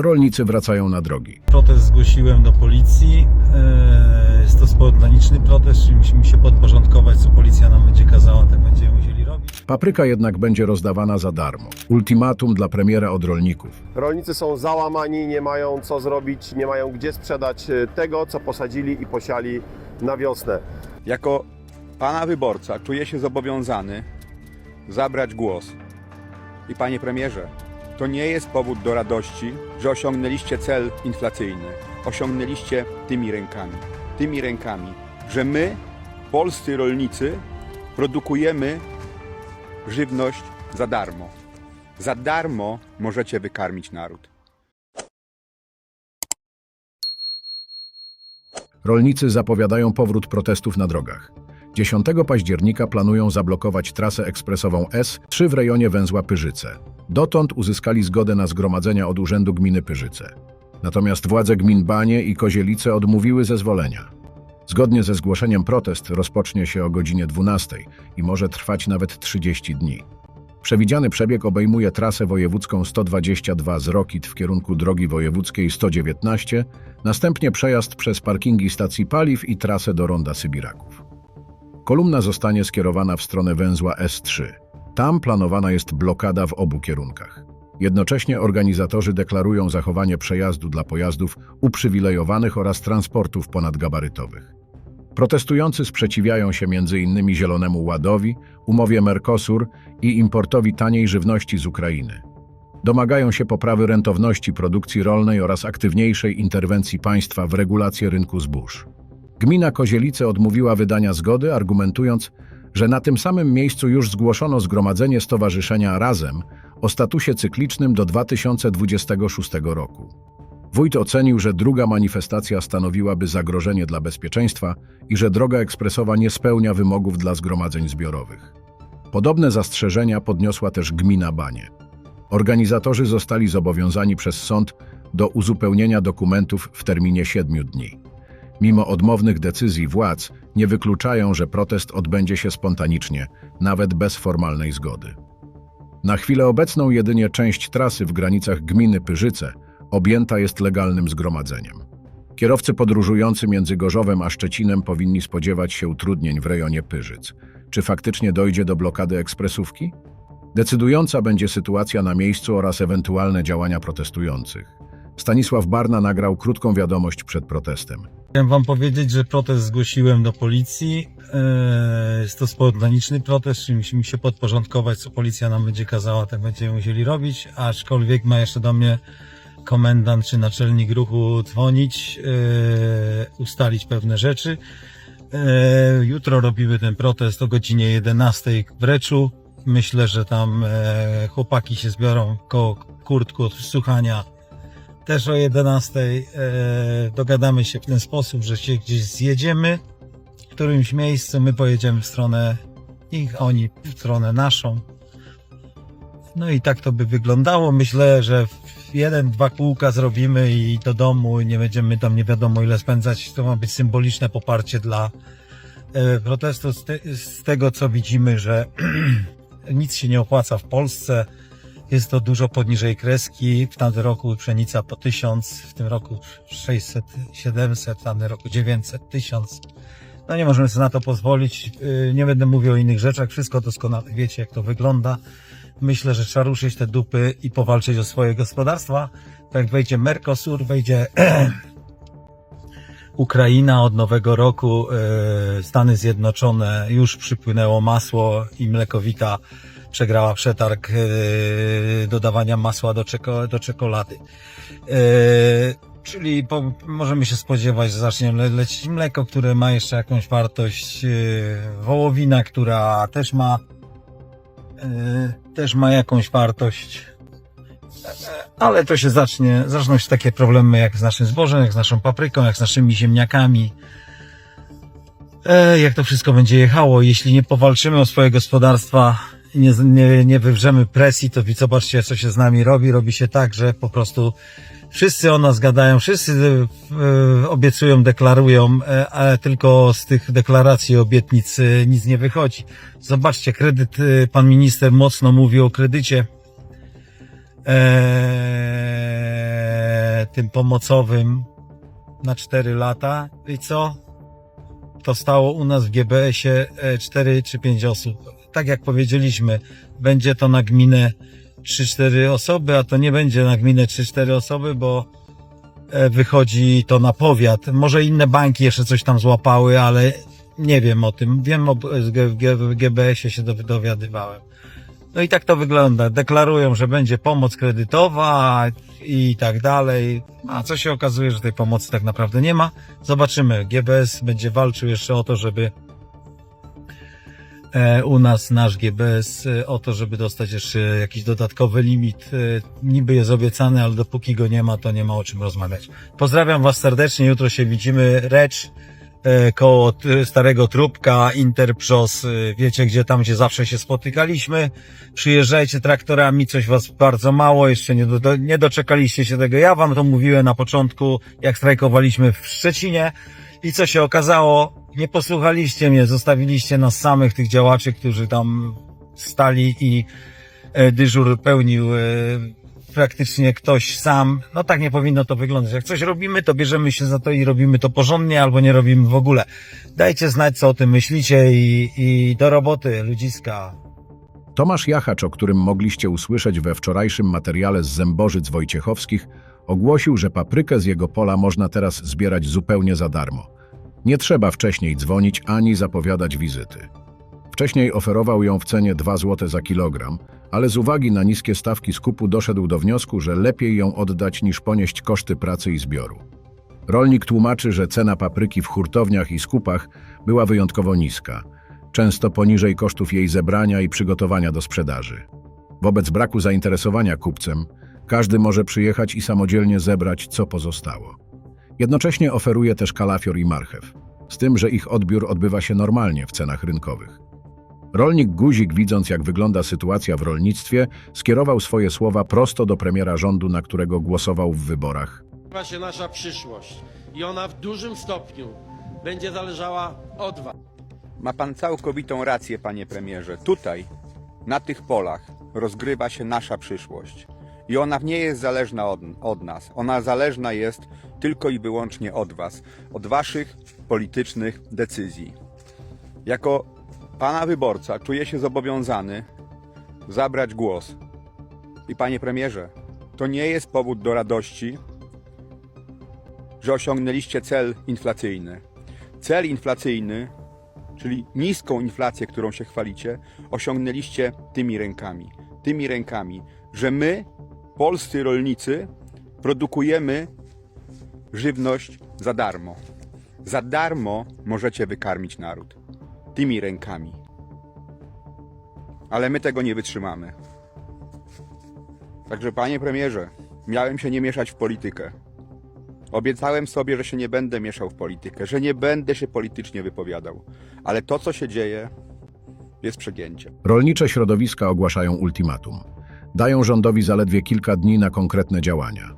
Rolnicy wracają na drogi. Protest zgłosiłem do policji. E, Jest to spontaniczny protest, czyli musimy się podporządkować, co policja nam będzie kazała, tak będziemy musieli robić. Papryka jednak będzie rozdawana za darmo. Ultimatum dla premiera od rolników. Rolnicy są załamani, nie mają co zrobić, nie mają gdzie sprzedać e, tego, co posadzili i posiali na wiosnę. Jako pana wyborca czuję się zobowiązany zabrać głos. I panie premierze, to nie jest powód do radości, że osiągnęliście cel inflacyjny. Osiągnęliście tymi rękami. Tymi rękami, że my, polscy rolnicy, produkujemy żywność za darmo. Za darmo możecie wykarmić naród. Rolnicy zapowiadają powrót protestów na drogach. 10 października planują zablokować trasę ekspresową S3 w rejonie węzła Pyrzyce. Dotąd uzyskali zgodę na zgromadzenia od Urzędu Gminy Pyrzyce. Natomiast władze gmin Banie i Kozielice odmówiły zezwolenia. Zgodnie ze zgłoszeniem protest rozpocznie się o godzinie 12 i może trwać nawet 30 dni. Przewidziany przebieg obejmuje trasę wojewódzką 122 z Rokit w kierunku drogi wojewódzkiej 119, następnie przejazd przez parkingi stacji paliw i trasę do Ronda Sybiraków. Kolumna zostanie skierowana w stronę węzła S3. Tam planowana jest blokada w obu kierunkach. Jednocześnie organizatorzy deklarują zachowanie przejazdu dla pojazdów uprzywilejowanych oraz transportów ponadgabarytowych. Protestujący sprzeciwiają się m.in. Zielonemu Ładowi, umowie Mercosur i importowi taniej żywności z Ukrainy. Domagają się poprawy rentowności produkcji rolnej oraz aktywniejszej interwencji państwa w regulację rynku zbóż. Gmina Kozielice odmówiła wydania zgody, argumentując, że na tym samym miejscu już zgłoszono zgromadzenie Stowarzyszenia Razem o statusie cyklicznym do 2026 roku. Wójt ocenił, że druga manifestacja stanowiłaby zagrożenie dla bezpieczeństwa i że droga ekspresowa nie spełnia wymogów dla zgromadzeń zbiorowych. Podobne zastrzeżenia podniosła też gmina Banie. Organizatorzy zostali zobowiązani przez sąd do uzupełnienia dokumentów w terminie siedmiu dni. Mimo odmownych decyzji władz, nie wykluczają, że protest odbędzie się spontanicznie, nawet bez formalnej zgody. Na chwilę obecną jedynie część trasy w granicach gminy Pyrzyce objęta jest legalnym zgromadzeniem. Kierowcy podróżujący między Gorzowem a Szczecinem powinni spodziewać się utrudnień w rejonie Pyrzyc. Czy faktycznie dojdzie do blokady ekspresówki? Decydująca będzie sytuacja na miejscu oraz ewentualne działania protestujących. Stanisław Barna nagrał krótką wiadomość przed protestem. Chciałem wam powiedzieć, że protest zgłosiłem do policji. E, Jest to spontaniczny protest, czyli musimy się podporządkować, co policja nam będzie kazała, tak będziemy musieli robić, aczkolwiek ma jeszcze do mnie komendant czy naczelnik ruchu dzwonić, e, ustalić pewne rzeczy. E, Jutro robimy ten protest o godzinie 11 w Reczu. Myślę, że tam chłopaki się zbiorą koło kurtku od słuchania też o 11 e, dogadamy się w ten sposób, że się gdzieś zjedziemy w którymś miejscu, my pojedziemy w stronę ich, oni w stronę naszą. No i tak to by wyglądało. Myślę, że jeden, dwa kółka zrobimy i do domu nie będziemy tam nie wiadomo ile spędzać. To ma być symboliczne poparcie dla e, protestu z, te, z tego co widzimy, że nic się nie opłaca w Polsce. Jest to dużo poniżej kreski. W tamtym roku pszenica po 1000, w tym roku 600, 700, w tamtym roku 900, 1000. No nie możemy sobie na to pozwolić. Yy, Nie będę mówił o innych rzeczach. Wszystko doskonale wiecie, jak to wygląda. Myślę, że trzeba ruszyć te dupy i powalczyć o swoje gospodarstwa. Tak wejdzie Mercosur, wejdzie Ukraina od nowego roku, yy, Stany Zjednoczone, już przypłynęło masło i mlekowita przegrała przetarg yy, dodawania masła do, czeko, do czekolady. Yy, czyli po, możemy się spodziewać, że zacznie le, lecieć mleko, które ma jeszcze jakąś wartość, yy, wołowina, która też ma też ma jakąś wartość. Ale to się zacznie, zaczną się takie problemy jak z naszym zbożem, jak z naszą papryką, jak z naszymi ziemniakami. E, jak to wszystko będzie jechało, jeśli nie powalczymy o swoje gospodarstwa, nie, nie, nie wywrzemy presji, to zobaczcie, co się z nami robi. Robi się tak, że po prostu wszyscy o nas gadają, wszyscy e, obiecują, deklarują, e, ale tylko z tych deklaracji obietnic e, nic nie wychodzi. Zobaczcie, kredyt, pan minister mocno mówi o kredycie. Tym pomocowym na 4 lata. I co? To stało u nas w GBS-ie 4 czy 5 osób. Tak jak powiedzieliśmy, będzie to na gminę 3-4 osoby, a to nie będzie na gminę 3-4 osoby, bo e, wychodzi to na powiat. Może inne banki jeszcze coś tam złapały, ale nie wiem o tym. Wiem o w GBS-ie się dowi- dowiadywałem. No i tak to wygląda. Deklarują, że będzie pomoc kredytowa i tak dalej. A co się okazuje, że tej pomocy tak naprawdę nie ma. Zobaczymy. GBS będzie walczył jeszcze o to, żeby u nas nasz GBS e, o to, żeby dostać jeszcze jakiś dodatkowy limit. E, Niby jest obiecany, ale dopóki go nie ma, to nie ma o czym rozmawiać. Pozdrawiam Was serdecznie. Jutro się widzimy. Recz e, koło Starego Trubka, Interprzos, e, wiecie gdzie tam, gdzie zawsze się spotykaliśmy. Przyjeżdżajcie traktorami, coś was bardzo mało, jeszcze nie, do, nie doczekaliście się tego. Ja wam to mówiłem na początku, jak strajkowaliśmy w Szczecinie i co się okazało, nie posłuchaliście mnie, zostawiliście nas samych, tych działaczy, którzy tam stali i e, dyżur pełnił e, praktycznie ktoś sam. No tak nie powinno to wyglądać. Jak coś robimy, to bierzemy się za to i robimy to porządnie, albo nie robimy w ogóle. Dajcie znać, co o tym myślicie i, i do roboty, ludziska. Tomasz Jachacz, o którym mogliście usłyszeć we wczorajszym materiale z Zębożyc Wojciechowskich, ogłosił, że paprykę z jego pola można teraz zbierać zupełnie za darmo. Nie trzeba wcześniej dzwonić ani zapowiadać wizyty. Wcześniej oferował ją w cenie 2 zł za kilogram, ale z uwagi na niskie stawki skupu doszedł do wniosku, że lepiej ją oddać niż ponieść koszty pracy i zbioru. Rolnik tłumaczy, że cena papryki w hurtowniach i skupach była wyjątkowo niska, często poniżej kosztów jej zebrania i przygotowania do sprzedaży. Wobec braku zainteresowania kupcem, każdy może przyjechać i samodzielnie zebrać, co pozostało. Jednocześnie oferuje też kalafior i marchew, z tym, że ich odbiór odbywa się normalnie w cenach rynkowych. Rolnik Guzik, widząc jak wygląda sytuacja w rolnictwie, skierował swoje słowa prosto do premiera rządu, na którego głosował w wyborach. Nazywa się nasza przyszłość i ona w dużym stopniu będzie zależała od Was. Ma pan całkowitą rację, panie premierze. Tutaj, na tych polach, rozgrywa się nasza przyszłość. I ona nie jest zależna od, od nas. Ona zależna jest tylko i wyłącznie od was, od waszych politycznych decyzji. Jako pana wyborca czuję się zobowiązany zabrać głos. I panie premierze, to nie jest powód do radości, że osiągnęliście cel inflacyjny. Cel inflacyjny czyli niską inflację, którą się chwalicie, osiągnęliście tymi rękami. Tymi rękami, że my, polscy rolnicy, produkujemy żywność za darmo. Za darmo możecie wykarmić naród. Tymi rękami. Ale my tego nie wytrzymamy. Także, panie premierze, miałem się nie mieszać w politykę. Obiecałem sobie, że się nie będę mieszał w politykę, że nie będę się politycznie wypowiadał. Ale to, co się dzieje, jest przegięciem. Rolnicze środowiska ogłaszają ultimatum. Dają rządowi zaledwie kilka dni na konkretne działania.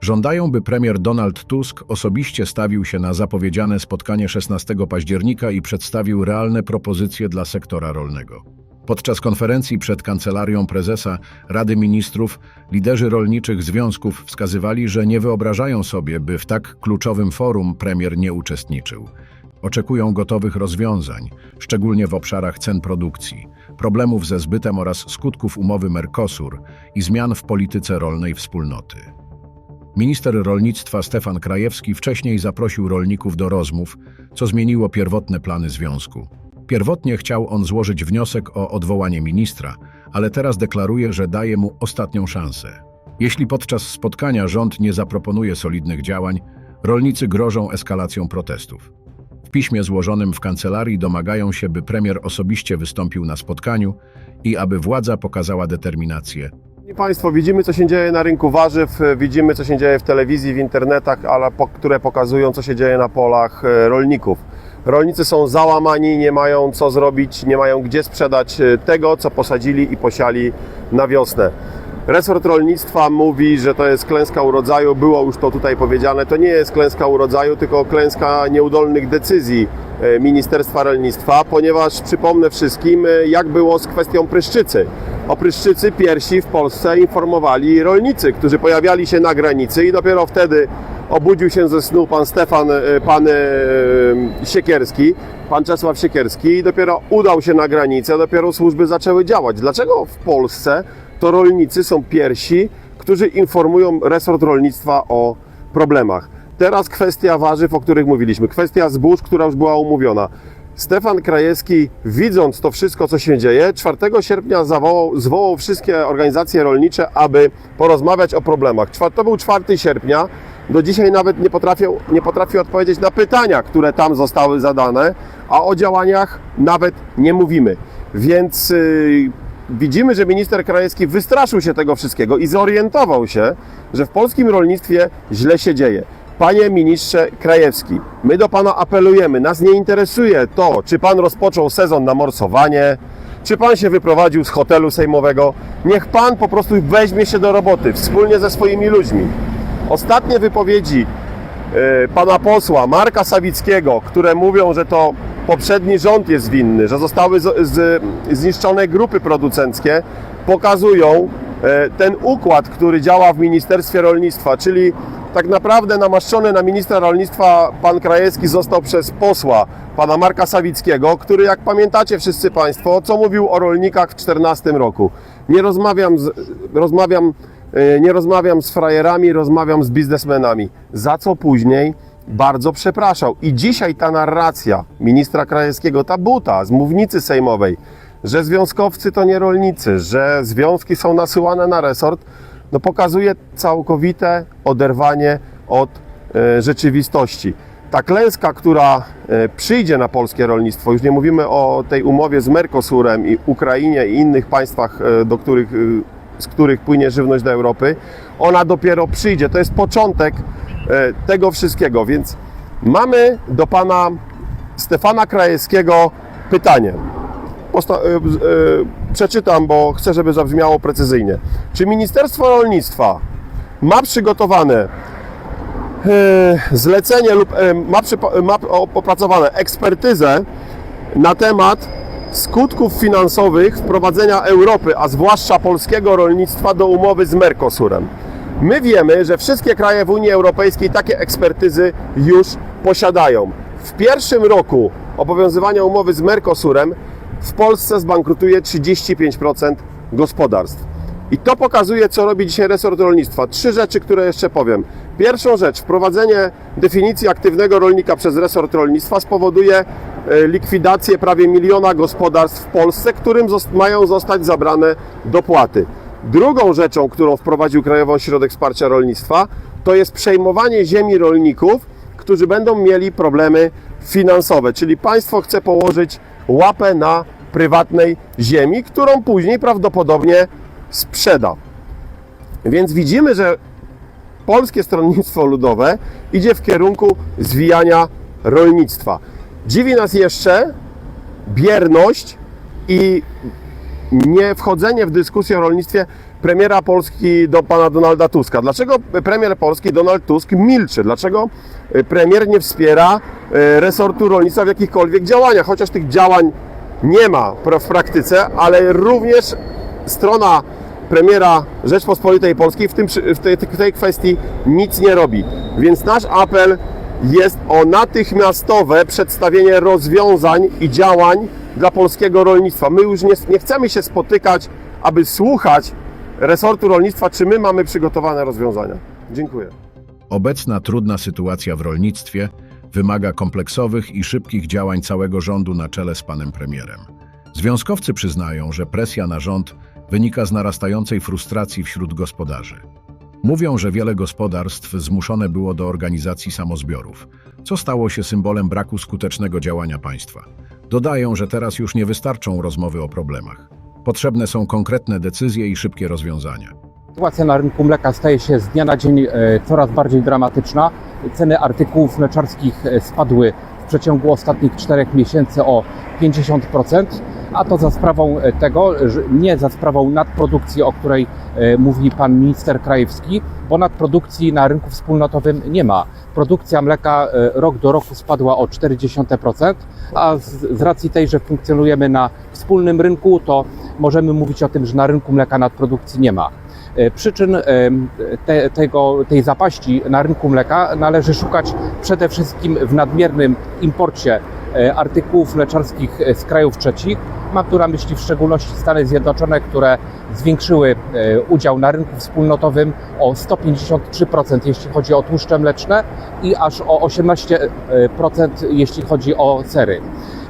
Żądają, by premier Donald Tusk osobiście stawił się na zapowiedziane spotkanie 16 października i przedstawił realne propozycje dla sektora rolnego. Podczas konferencji przed kancelarią prezesa Rady Ministrów liderzy rolniczych związków wskazywali, że nie wyobrażają sobie, by w tak kluczowym forum premier nie uczestniczył. Oczekują gotowych rozwiązań, szczególnie w obszarach cen produkcji, problemów ze zbytem oraz skutków umowy Mercosur i zmian w polityce rolnej wspólnoty. Minister rolnictwa Stefan Krajewski wcześniej zaprosił rolników do rozmów, co zmieniło pierwotne plany związku. Pierwotnie chciał on złożyć wniosek o odwołanie ministra, ale teraz deklaruje, że daje mu ostatnią szansę. Jeśli podczas spotkania rząd nie zaproponuje solidnych działań, rolnicy grożą eskalacją protestów. W piśmie złożonym w kancelarii domagają się, by premier osobiście wystąpił na spotkaniu i aby władza pokazała determinację. Państwo, widzimy co się dzieje na rynku warzyw, widzimy co się dzieje w telewizji, w internetach, ale po, które pokazują co się dzieje na polach e, rolników. Rolnicy są załamani, nie mają co zrobić, nie mają gdzie sprzedać e, tego, co posadzili i posiali na wiosnę. Resort rolnictwa mówi, że to jest klęska urodzaju. Było już to tutaj powiedziane. To nie jest klęska urodzaju, tylko klęska nieudolnych decyzji e, Ministerstwa Rolnictwa, ponieważ przypomnę wszystkim, e, jak było z kwestią pryszczycy. o pryszczycy piersi w Polsce informowali rolnicy, którzy pojawiali się na granicy i dopiero wtedy obudził się ze snu pan Stefan, e, pan Siekierski, pan Czesław Siekierski i dopiero udał się na granicę, dopiero służby zaczęły działać. Dlaczego w Polsce to rolnicy są pierwsi, którzy informują resort rolnictwa o problemach? Teraz kwestia warzyw, o których mówiliśmy, kwestia zbóż, która już była umówiona. Stefan Krajewski, widząc to wszystko, co się dzieje, 4 sierpnia zawołał, zwołał wszystkie organizacje rolnicze, aby porozmawiać o problemach. To był 4 sierpnia. Do dzisiaj nawet nie potrafią, nie potrafi odpowiedzieć na pytania, które tam zostały zadane, a o działaniach nawet nie mówimy. Więc yy, widzimy, że minister Krajewski wystraszył się tego wszystkiego i zorientował się, że w polskim rolnictwie źle się dzieje. Panie ministrze Krajewski, my do pana apelujemy. Nas nie interesuje to, czy pan rozpoczął sezon na morsowanie, czy pan się wyprowadził z hotelu sejmowego. Niech pan po prostu weźmie się do roboty wspólnie ze swoimi ludźmi. Ostatnie wypowiedzi e, pana posła Marka Sawickiego, które mówią, że to poprzedni rząd jest winny, że zostały z, z, zniszczone grupy producenckie, pokazują e, ten układ, który działa w Ministerstwie Rolnictwa, czyli tak naprawdę namaszczony na ministra rolnictwa pan Krajewski został przez posła pana Marka Sawickiego, który jak pamiętacie wszyscy Państwo, co mówił o rolnikach w 2014 roku. Nie rozmawiam z, rozmawiam E, Nie rozmawiam z frajerami, rozmawiam z biznesmenami. Za co później bardzo przepraszał. I dzisiaj ta narracja ministra Krajewskiego, ta buta z mównicy sejmowej, że związkowcy to nie rolnicy, że związki są nasyłane na resort, no pokazuje całkowite oderwanie od e, rzeczywistości. Ta klęska, która e, przyjdzie na polskie rolnictwo, już nie mówimy o tej umowie z Mercosurem i Ukrainie i innych państwach, e, do których z których płynie żywność do Europy, ona dopiero przyjdzie. To jest początek tego wszystkiego, więc mamy do pana Stefana Krajewskiego pytanie. Posta- e, e, przeczytam, bo chcę, żeby zabrzmiało precyzyjnie. Czy Ministerstwo Rolnictwa ma przygotowane e, zlecenie lub e, ma, ma opracowane ekspertyzę na temat skutków finansowych wprowadzenia Europy, a zwłaszcza polskiego rolnictwa do umowy z Mercosurem. My wiemy, że wszystkie kraje w Unii Europejskiej takie ekspertyzy już posiadają. W pierwszym roku obowiązywania umowy z Mercosurem w Polsce zbankrutuje 35% gospodarstw. I to pokazuje, co robi dzisiaj resort rolnictwa. Trzy rzeczy, które jeszcze powiem. Pierwszą rzecz, wprowadzenie definicji aktywnego rolnika przez resort rolnictwa spowoduje e, likwidację prawie miliona gospodarstw w Polsce, którym mają zostać zabrane dopłaty. Drugą rzeczą, którą wprowadził Krajowy Ośrodek Wsparcia Rolnictwa, to jest przejmowanie ziemi rolników, którzy będą mieli problemy finansowe, czyli państwo chce położyć łapę na prywatnej ziemi, którą później prawdopodobnie sprzeda. Więc widzimy, że polskie stronnictwo ludowe idzie w kierunku zwijania rolnictwa. Dziwi nas jeszcze bierność i nie wchodzenie w dyskusję o rolnictwie premiera Polski do pana Donalda Tuska. Dlaczego premier Polski Donald Tusk milczy? Dlaczego premier nie wspiera e, resortu rolnictwa w jakichkolwiek działaniach? Chociaż tych działań nie ma w praktyce, ale również strona premiera Rzeczpospolitej Polskiej w, tym, w, tej, w tej kwestii nic nie robi. Więc nasz apel jest o natychmiastowe przedstawienie rozwiązań i działań dla polskiego rolnictwa. My już nie, nie chcemy się spotykać, aby słuchać resortu rolnictwa, czy my mamy przygotowane rozwiązania. Dziękuję. Obecna trudna sytuacja w rolnictwie wymaga kompleksowych i szybkich działań całego rządu na czele z panem premierem. Związkowcy przyznają, że presja na rząd wynika z narastającej frustracji wśród gospodarzy. Mówią, że wiele gospodarstw zmuszone było do organizacji samozbiorów, co stało się symbolem braku skutecznego działania państwa. Dodają, że teraz już nie wystarczą rozmowy o problemach. Potrzebne są konkretne decyzje i szybkie rozwiązania. Sytuacja na rynku mleka staje się z dnia na dzień e, coraz bardziej dramatyczna. Ceny artykułów mleczarskich e, spadły w przeciągu ostatnich czterech miesięcy o 50%. A to za sprawą e, tego, nie za sprawą nadprodukcji, o której e, mówi pan minister Krajewski, bo nadprodukcji na rynku wspólnotowym nie ma. Produkcja mleka e, rok do roku spadła o 0,4%, a z, racji tej, że funkcjonujemy na wspólnym rynku, to możemy mówić o tym, że na rynku mleka nadprodukcji nie ma. Przyczyn te, tego, tej zapaści na rynku mleka należy szukać przede wszystkim w nadmiernym imporcie artykułów mleczarskich z krajów trzecich. Mam tu na myśli w szczególności Stany Zjednoczone, które zwiększyły e, udział na rynku wspólnotowym o 153%, jeśli chodzi o tłuszcze mleczne i aż o 18%, e, jeśli chodzi o cery.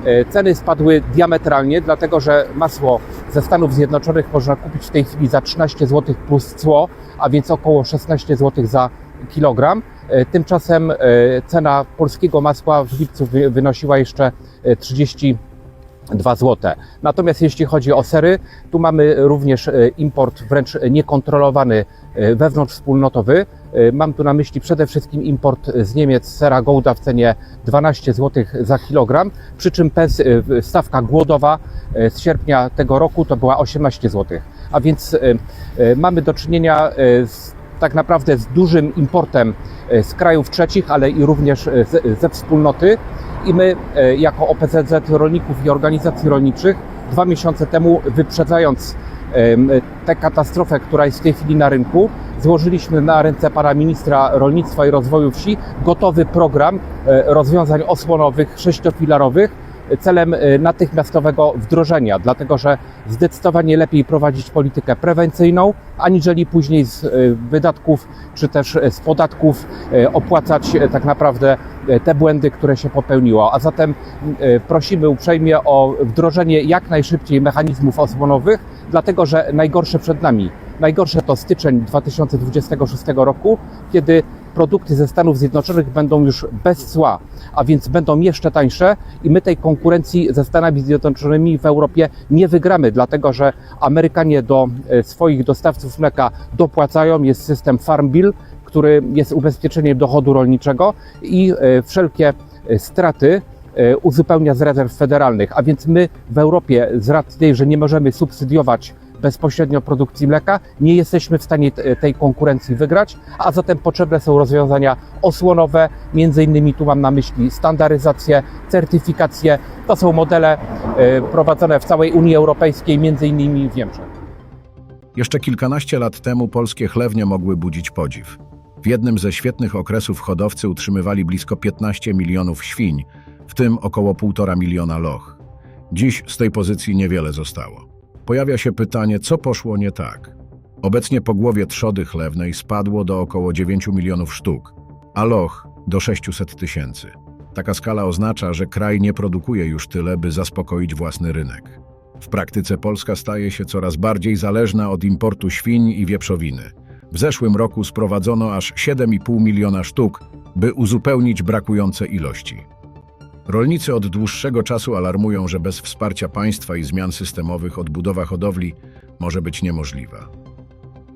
E, ceny spadły diametralnie, dlatego że masło ze Stanów Zjednoczonych można kupić w tej chwili za 13 zł plus cło, a więc około 16 zł za kilogram. Tymczasem cena polskiego masła w lipcu wynosiła jeszcze 30 2 zł. Natomiast jeśli chodzi o sery, tu mamy również e, import wręcz niekontrolowany e, wewnątrzwspólnotowy. E, mam tu na myśli przede wszystkim import z Niemiec sera Gouda w cenie 12 zł za kilogram, przy czym stawka głodowa z sierpnia tego roku to była 18 zł. A więc mamy do czynienia z tak naprawdę z dużym importem z krajów trzecich, ale i również ze wspólnoty. I my, e, jako OPZZ rolników i organizacji rolniczych, dwa miesiące temu, wyprzedzając tę katastrofę, która jest w tej chwili na rynku, złożyliśmy na ręce pana ministra rolnictwa i rozwoju wsi gotowy program e, rozwiązań osłonowych, sześciofilarowych, celem e, natychmiastowego wdrożenia, dlatego że zdecydowanie lepiej prowadzić politykę prewencyjną, aniżeli później z e, wydatków czy też e, z podatków opłacać tak naprawdę te błędy, które się popełniło. A zatem prosimy uprzejmie o wdrożenie jak najszybciej mechanizmów osłonowych, dlatego że najgorsze przed nami. Najgorsze to styczeń 2026 roku, kiedy produkty ze Stanów Zjednoczonych będą już bez cła, a więc będą jeszcze tańsze i my tej konkurencji ze Stanami Zjednoczonymi w Europie nie wygramy, dlatego że Amerykanie do e, swoich dostawców mleka dopłacają, jest system Farm Bill, który jest ubezpieczeniem dochodu rolniczego i e, wszelkie e, straty uzupełnia z rezerw federalnych, a więc my w Europie z racji tej, że nie możemy subsydiować bezpośrednio produkcji mleka, nie jesteśmy w stanie te- tej konkurencji wygrać, a zatem potrzebne są rozwiązania osłonowe, między innymi tu mam na myśli standaryzację, certyfikację. To są modele e, prowadzone w całej Unii Europejskiej, między innymi w Niemczech. Jeszcze kilkanaście lat temu polskie chlewnie mogły budzić podziw. W jednym ze świetnych okresów hodowcy utrzymywali blisko 15 milionów świń, w tym około 1,5 miliona loch. Dziś z tej pozycji niewiele zostało. Pojawia się pytanie, co poszło nie tak. Obecnie po głowie trzody chlewnej spadło do około 9 milionów sztuk, a loch do 600 tysięcy. Taka skala oznacza, że kraj nie produkuje już tyle, by zaspokoić własny rynek. W praktyce Polska staje się coraz bardziej zależna od importu świń i wieprzowiny. W zeszłym roku sprowadzono aż 7,5 miliona sztuk, by uzupełnić brakujące ilości. Rolnicy od dłuższego czasu alarmują, że bez wsparcia państwa i zmian systemowych odbudowa hodowli może być niemożliwa.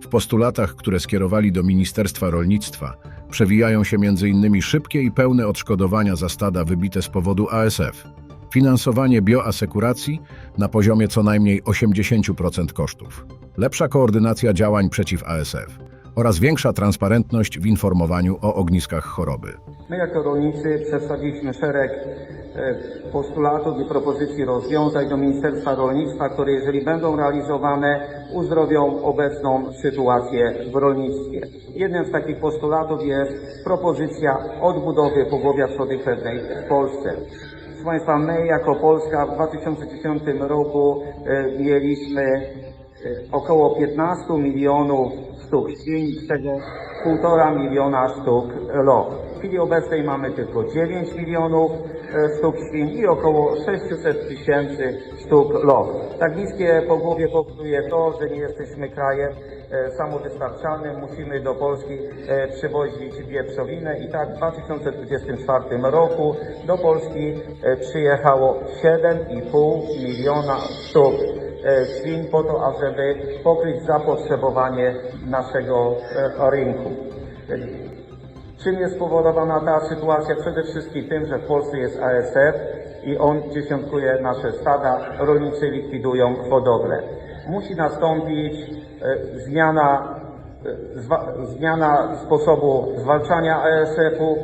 W postulatach, które skierowali do Ministerstwa Rolnictwa, przewijają się m.in. szybkie i pełne odszkodowania za stada wybite z powodu ASF, finansowanie bioasekuracji na poziomie co najmniej 80% kosztów, lepsza koordynacja działań przeciw ASF oraz większa transparentność w informowaniu o ogniskach choroby. My jako rolnicy przedstawiliśmy szereg e, postulatów i propozycji rozwiązań do Ministerstwa Rolnictwa, które jeżeli będą realizowane, uzdrowią obecną sytuację w rolnictwie. Jednym z takich postulatów jest propozycja odbudowy pogłowia trzody chlewnej w Polsce. Proszę Państwa, my jako Polska w 2010 roku e, mieliśmy e, około 15 milionów sztuk świń, z tego 1,5 miliona sztuk loch. W chwili obecnej mamy tylko 9 milionów e, sztuk świń i około 600 tysięcy sztuk loch. Tak niskie pogłowie powoduje to, że nie jesteśmy krajem e, samowystarczalnym, musimy do Polski e, przywozić wieprzowinę i tak w 2024 roku do Polski przyjechało 7,5 miliona sztuk e, świń po to, ażeby pokryć zapotrzebowanie naszego e, rynku. Czym jest spowodowana ta sytuacja? Przede wszystkim tym, że w Polsce jest ASF i on dziesiątkuje nasze stada, rolnicy likwidują hodowlę. Musi nastąpić e, zmiana, zmiana sposobu zwalczania ASF-u.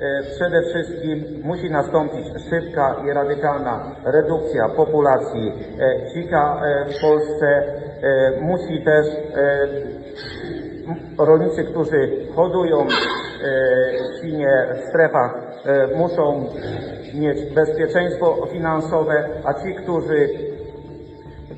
E, Przede wszystkim musi nastąpić szybka i radykalna redukcja populacji e, dzika e, w Polsce. E, Musi też e, rolnicy, którzy hodują e, świnie w strefach, e, muszą mieć bezpieczeństwo finansowe, a ci, którzy,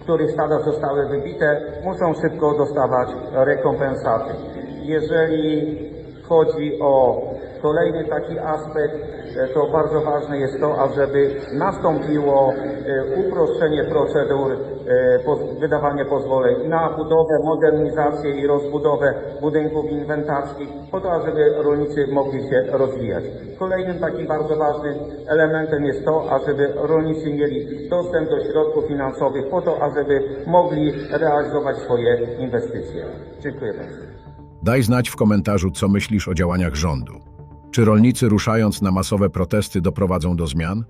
których stada zostały wybite, muszą szybko dostawać rekompensaty. Jeżeli chodzi o kolejny taki aspekt, e, to bardzo ważne jest to, ażeby nastąpiło e, uproszczenie procedur, e, wydawanie pozwoleń na budowę, modernizację i rozbudowę budynków inwentarskich, po to, ażeby rolnicy mogli się rozwijać. Kolejnym takim bardzo ważnym elementem jest to, ażeby rolnicy mieli dostęp do środków finansowych, po to, ażeby mogli realizować swoje inwestycje. Dziękuję bardzo. Daj znać w komentarzu, co myślisz o działaniach rządu. Czy rolnicy ruszając na masowe protesty doprowadzą do zmian?